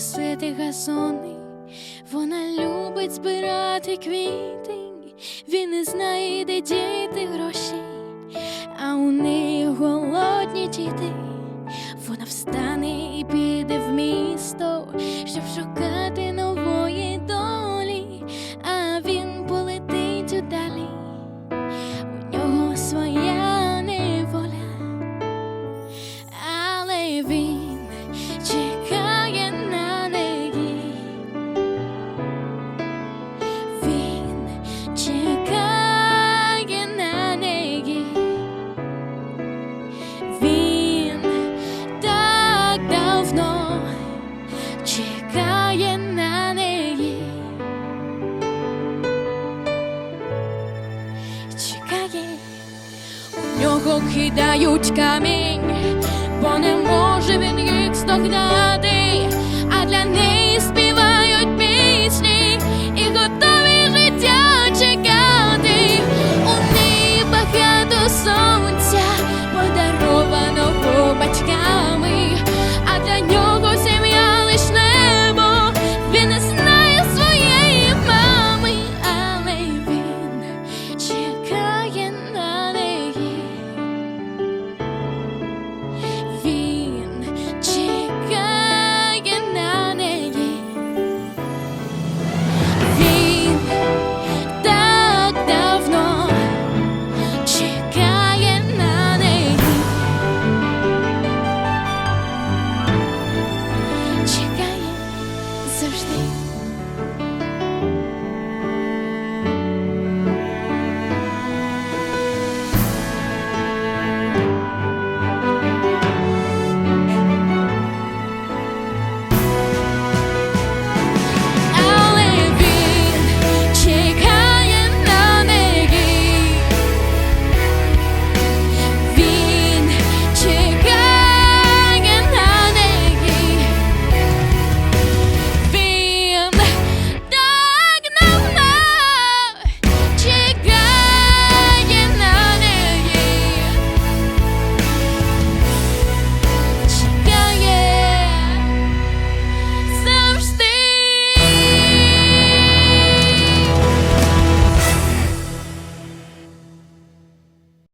косити газони, вона любить збирати квіти, він не знає, де діти гроші, а у неї голодні діти. його кидають камінь, бо не може він їх стогнати, а для них.